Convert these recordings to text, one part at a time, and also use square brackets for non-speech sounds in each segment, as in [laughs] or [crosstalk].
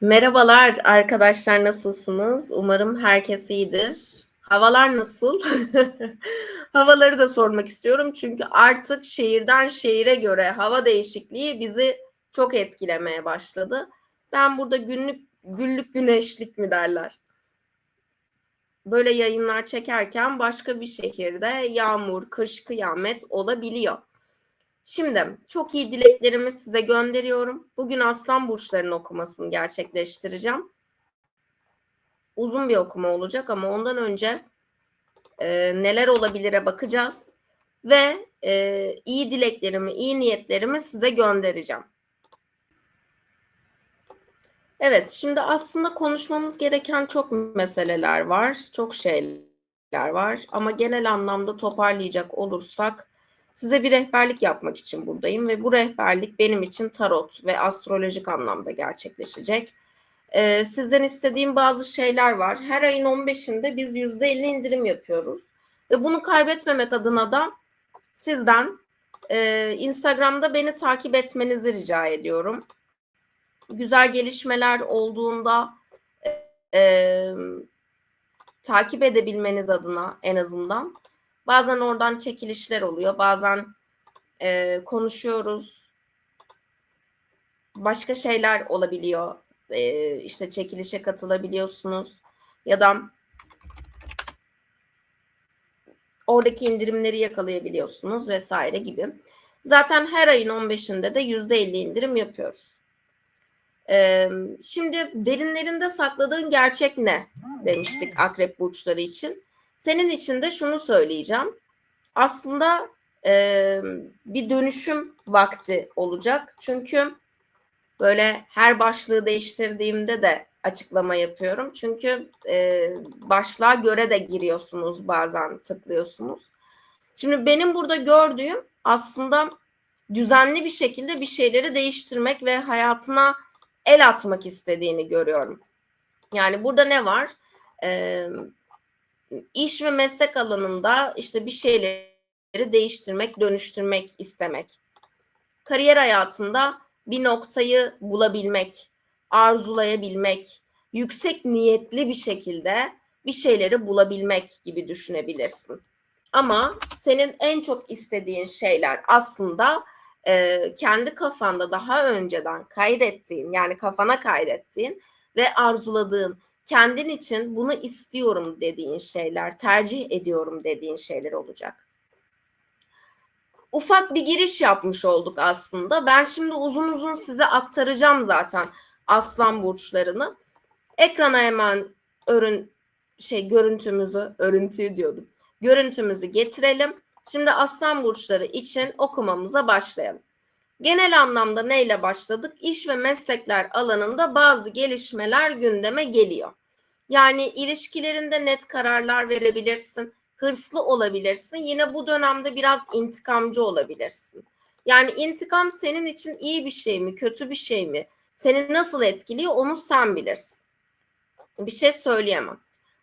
Merhabalar arkadaşlar nasılsınız? Umarım herkes iyidir. Havalar nasıl? [laughs] Havaları da sormak istiyorum çünkü artık şehirden şehire göre hava değişikliği bizi çok etkilemeye başladı. Ben burada günlük güllük güneşlik mi derler? Böyle yayınlar çekerken başka bir şehirde yağmur, kış, kıyamet olabiliyor. Şimdi çok iyi dileklerimi size gönderiyorum. Bugün Aslan Burçları'nın okumasını gerçekleştireceğim. Uzun bir okuma olacak ama ondan önce e, neler olabilire bakacağız. Ve e, iyi dileklerimi, iyi niyetlerimi size göndereceğim. Evet, şimdi aslında konuşmamız gereken çok meseleler var, çok şeyler var. Ama genel anlamda toparlayacak olursak Size bir rehberlik yapmak için buradayım ve bu rehberlik benim için tarot ve astrolojik anlamda gerçekleşecek. Ee, sizden istediğim bazı şeyler var. Her ayın 15'inde biz %50 indirim yapıyoruz. Ve bunu kaybetmemek adına da sizden e, Instagram'da beni takip etmenizi rica ediyorum. Güzel gelişmeler olduğunda e, takip edebilmeniz adına en azından Bazen oradan çekilişler oluyor. Bazen e, konuşuyoruz. Başka şeyler olabiliyor. E, işte çekilişe katılabiliyorsunuz. Ya da oradaki indirimleri yakalayabiliyorsunuz vesaire gibi. Zaten her ayın 15'inde de %50 indirim yapıyoruz. Ee, şimdi derinlerinde sakladığın gerçek ne demiştik akrep burçları için. Senin için de şunu söyleyeceğim. Aslında e, bir dönüşüm vakti olacak. Çünkü böyle her başlığı değiştirdiğimde de açıklama yapıyorum. Çünkü e, başlığa göre de giriyorsunuz bazen tıklıyorsunuz. Şimdi benim burada gördüğüm aslında düzenli bir şekilde bir şeyleri değiştirmek ve hayatına el atmak istediğini görüyorum. Yani burada ne var? Ee, iş ve meslek alanında işte bir şeyleri değiştirmek, dönüştürmek istemek. Kariyer hayatında bir noktayı bulabilmek, arzulayabilmek, yüksek niyetli bir şekilde bir şeyleri bulabilmek gibi düşünebilirsin. Ama senin en çok istediğin şeyler aslında e, kendi kafanda daha önceden kaydettiğin yani kafana kaydettiğin ve arzuladığın kendin için bunu istiyorum dediğin şeyler, tercih ediyorum dediğin şeyler olacak. Ufak bir giriş yapmış olduk aslında. Ben şimdi uzun uzun size aktaracağım zaten aslan burçlarını. Ekrana hemen örün şey görüntümüzü, örüntüyü diyordum. Görüntümüzü getirelim. Şimdi aslan burçları için okumamıza başlayalım. Genel anlamda neyle başladık? İş ve meslekler alanında bazı gelişmeler gündeme geliyor. Yani ilişkilerinde net kararlar verebilirsin. Hırslı olabilirsin. Yine bu dönemde biraz intikamcı olabilirsin. Yani intikam senin için iyi bir şey mi, kötü bir şey mi? Seni nasıl etkiliyor onu sen bilirsin. Bir şey söyleyemem.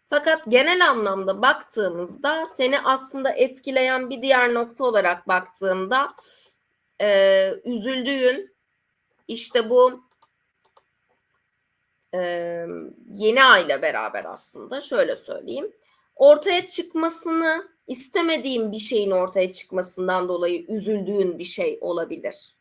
Fakat genel anlamda baktığımızda seni aslında etkileyen bir diğer nokta olarak baktığımda e, üzüldüğün işte bu e, yeni ayla beraber aslında şöyle söyleyeyim. Ortaya çıkmasını istemediğim bir şeyin ortaya çıkmasından dolayı üzüldüğün bir şey olabilir.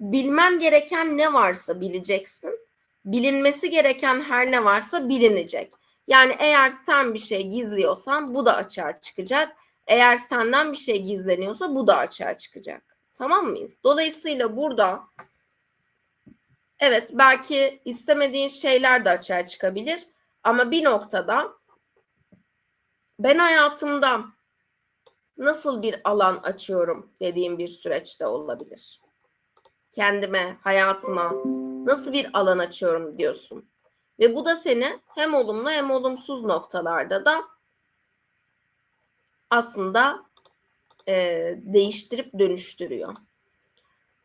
Bilmen gereken ne varsa bileceksin. Bilinmesi gereken her ne varsa bilinecek. Yani eğer sen bir şey gizliyorsan bu da açığa çıkacak. Eğer senden bir şey gizleniyorsa bu da açığa çıkacak. Tamam mıyız? Dolayısıyla burada Evet belki istemediğin şeyler de açığa çıkabilir ama bir noktada ben hayatımda nasıl bir alan açıyorum dediğim bir süreçte olabilir. Kendime, hayatıma nasıl bir alan açıyorum diyorsun. Ve bu da seni hem olumlu hem olumsuz noktalarda da aslında e, değiştirip dönüştürüyor.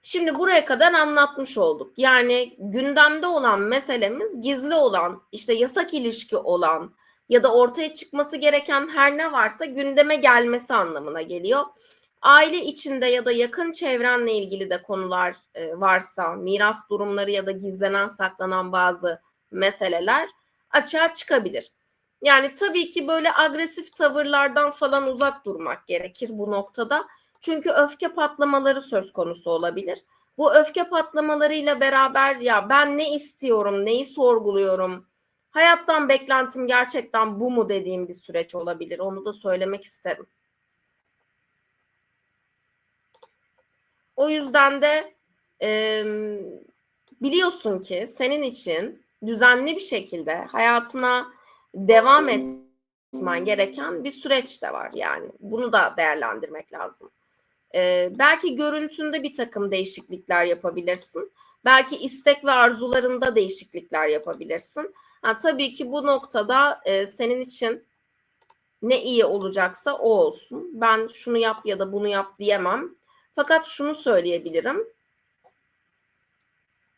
Şimdi buraya kadar anlatmış olduk. Yani gündemde olan meselemiz gizli olan, işte yasak ilişki olan ya da ortaya çıkması gereken her ne varsa gündeme gelmesi anlamına geliyor. Aile içinde ya da yakın çevrenle ilgili de konular e, varsa, miras durumları ya da gizlenen saklanan bazı meseleler açığa çıkabilir. Yani tabii ki böyle agresif tavırlardan falan uzak durmak gerekir bu noktada. Çünkü öfke patlamaları söz konusu olabilir. Bu öfke patlamalarıyla beraber ya ben ne istiyorum, neyi sorguluyorum, hayattan beklentim gerçekten bu mu dediğim bir süreç olabilir. Onu da söylemek isterim. O yüzden de e, biliyorsun ki senin için düzenli bir şekilde hayatına devam etmen gereken bir süreç de var yani. Bunu da değerlendirmek lazım. Ee, belki görüntünde bir takım değişiklikler yapabilirsin. Belki istek ve arzularında değişiklikler yapabilirsin. Ha, tabii ki bu noktada e, senin için ne iyi olacaksa o olsun. Ben şunu yap ya da bunu yap diyemem. Fakat şunu söyleyebilirim.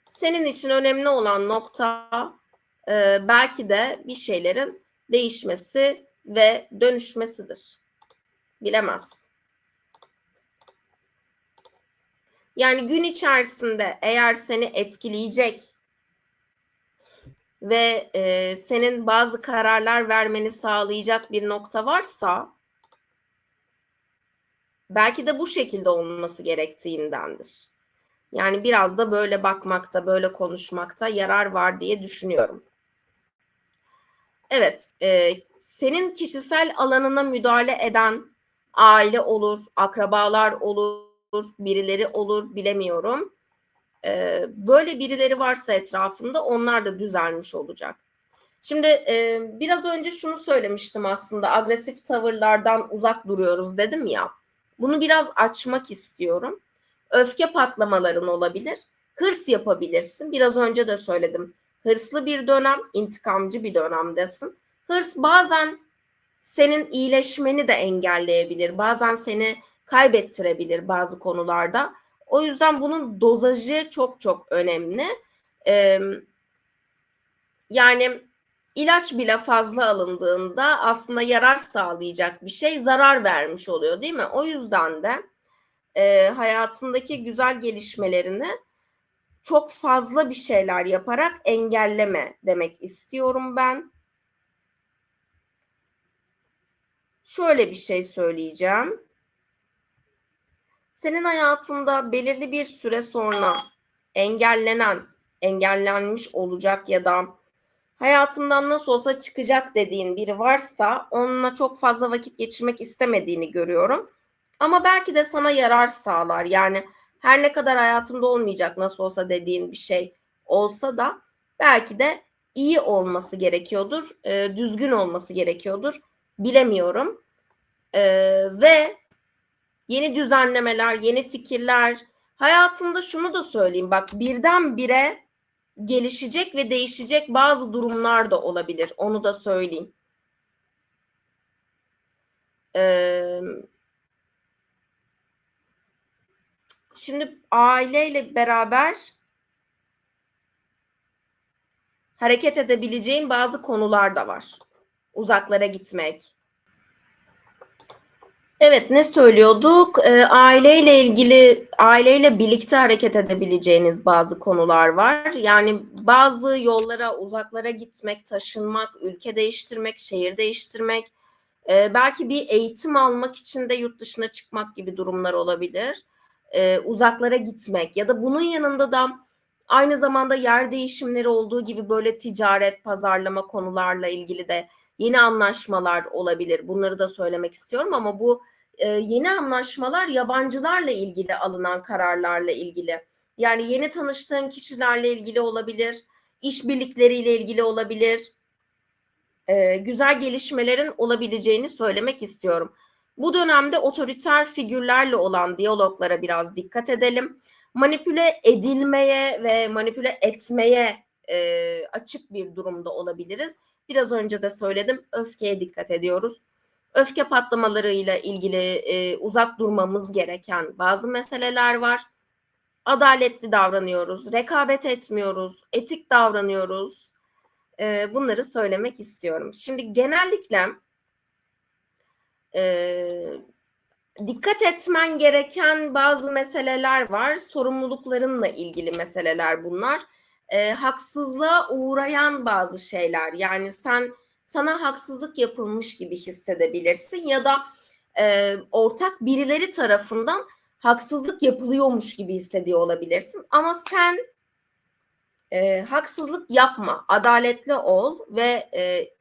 Senin için önemli olan nokta e, belki de bir şeylerin değişmesi ve dönüşmesidir. Bilemez. Yani gün içerisinde eğer seni etkileyecek ve e, senin bazı kararlar vermeni sağlayacak bir nokta varsa belki de bu şekilde olması gerektiğindendir. Yani biraz da böyle bakmakta, böyle konuşmakta yarar var diye düşünüyorum. Evet, e, senin kişisel alanına müdahale eden aile olur, akrabalar olur, birileri olur bilemiyorum. E, böyle birileri varsa etrafında onlar da düzelmiş olacak. Şimdi e, biraz önce şunu söylemiştim aslında agresif tavırlardan uzak duruyoruz dedim ya. Bunu biraz açmak istiyorum. Öfke patlamaların olabilir. Hırs yapabilirsin. Biraz önce de söyledim. Hırslı bir dönem, intikamcı bir dönemdesin. Hırs bazen senin iyileşmeni de engelleyebilir. Bazen seni kaybettirebilir bazı konularda. O yüzden bunun dozajı çok çok önemli. Ee, yani ilaç bile fazla alındığında aslında yarar sağlayacak bir şey zarar vermiş oluyor değil mi? O yüzden de e, hayatındaki güzel gelişmelerini çok fazla bir şeyler yaparak engelleme demek istiyorum ben. Şöyle bir şey söyleyeceğim. Senin hayatında belirli bir süre sonra engellenen, engellenmiş olacak ya da hayatımdan nasıl olsa çıkacak dediğin biri varsa onunla çok fazla vakit geçirmek istemediğini görüyorum. Ama belki de sana yarar sağlar. Yani her ne kadar hayatımda olmayacak nasıl olsa dediğin bir şey olsa da belki de iyi olması gerekiyordur, e, düzgün olması gerekiyordur. Bilemiyorum. E, ve yeni düzenlemeler, yeni fikirler. Hayatında şunu da söyleyeyim bak birdenbire gelişecek ve değişecek bazı durumlar da olabilir. Onu da söyleyeyim. Ee, şimdi aileyle beraber hareket edebileceğin bazı konular da var. Uzaklara gitmek, Evet, ne söylüyorduk? E, aileyle ilgili, aileyle birlikte hareket edebileceğiniz bazı konular var. Yani bazı yollara, uzaklara gitmek, taşınmak, ülke değiştirmek, şehir değiştirmek, e, belki bir eğitim almak için de yurt dışına çıkmak gibi durumlar olabilir. E, uzaklara gitmek ya da bunun yanında da aynı zamanda yer değişimleri olduğu gibi böyle ticaret, pazarlama konularla ilgili de yeni anlaşmalar olabilir. Bunları da söylemek istiyorum ama bu e, yeni anlaşmalar yabancılarla ilgili alınan kararlarla ilgili. Yani yeni tanıştığın kişilerle ilgili olabilir, işbirlikleriyle ilgili olabilir. E, güzel gelişmelerin olabileceğini söylemek istiyorum. Bu dönemde otoriter figürlerle olan diyaloglara biraz dikkat edelim. Manipüle edilmeye ve manipüle etmeye e, açık bir durumda olabiliriz. Biraz önce de söyledim öfkeye dikkat ediyoruz. Öfke patlamalarıyla ilgili e, uzak durmamız gereken bazı meseleler var. Adaletli davranıyoruz, rekabet etmiyoruz, etik davranıyoruz. E, bunları söylemek istiyorum. Şimdi genellikle e, dikkat etmen gereken bazı meseleler var. Sorumluluklarınla ilgili meseleler bunlar. E, haksızlığa uğrayan bazı şeyler. Yani sen sana haksızlık yapılmış gibi hissedebilirsin ya da e, ortak birileri tarafından haksızlık yapılıyormuş gibi hissediyor olabilirsin. Ama sen e, haksızlık yapma, adaletli ol ve e,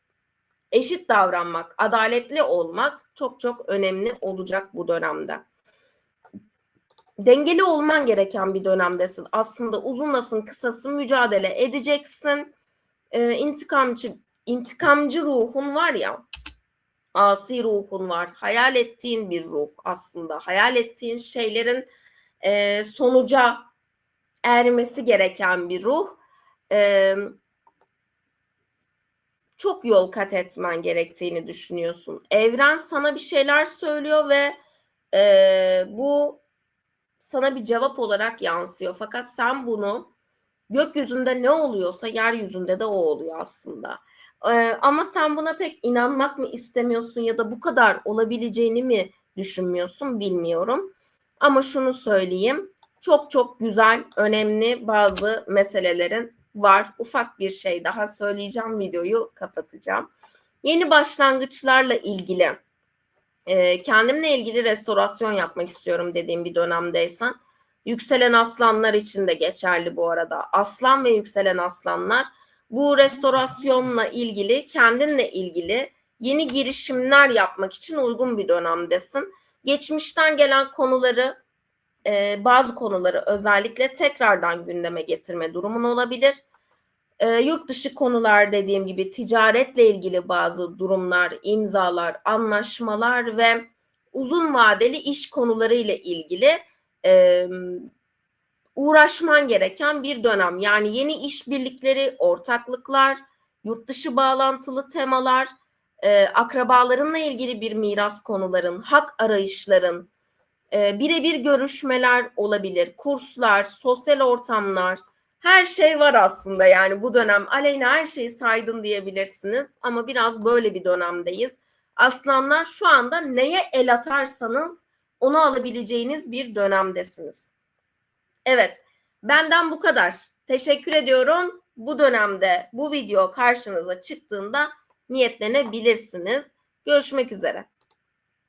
eşit davranmak, adaletli olmak çok çok önemli olacak bu dönemde. Dengeli olman gereken bir dönemdesin. Aslında uzun lafın kısası mücadele edeceksin. E, intikamcı intikamcı ruhun var ya, asi ruhun var. Hayal ettiğin bir ruh aslında. Hayal ettiğin şeylerin e, sonuca ermesi gereken bir ruh. E, çok yol kat etmen gerektiğini düşünüyorsun. Evren sana bir şeyler söylüyor ve e, bu sana bir cevap olarak yansıyor. Fakat sen bunu gökyüzünde ne oluyorsa yeryüzünde de o oluyor aslında. Ee, ama sen buna pek inanmak mı istemiyorsun ya da bu kadar olabileceğini mi düşünmüyorsun bilmiyorum. Ama şunu söyleyeyim. Çok çok güzel, önemli bazı meselelerin var. Ufak bir şey daha söyleyeceğim, videoyu kapatacağım. Yeni başlangıçlarla ilgili, e, kendimle ilgili restorasyon yapmak istiyorum dediğim bir dönemdeysen, yükselen aslanlar için de geçerli bu arada. Aslan ve yükselen aslanlar bu restorasyonla ilgili, kendinle ilgili yeni girişimler yapmak için uygun bir dönemdesin. Geçmişten gelen konuları, e, bazı konuları özellikle tekrardan gündeme getirme durumun olabilir. E, yurt dışı konular dediğim gibi ticaretle ilgili bazı durumlar, imzalar, anlaşmalar ve uzun vadeli iş konuları ile ilgili e, uğraşman gereken bir dönem. Yani yeni işbirlikleri, ortaklıklar, yurt dışı bağlantılı temalar, e, akrabalarınla ilgili bir miras konuların, hak arayışların, e, birebir görüşmeler olabilir, kurslar, sosyal ortamlar, her şey var aslında yani bu dönem. Aleyna her şeyi saydın diyebilirsiniz ama biraz böyle bir dönemdeyiz. Aslanlar şu anda neye el atarsanız onu alabileceğiniz bir dönemdesiniz. Evet, benden bu kadar. Teşekkür ediyorum. Bu dönemde bu video karşınıza çıktığında niyetlenebilirsiniz. Görüşmek üzere.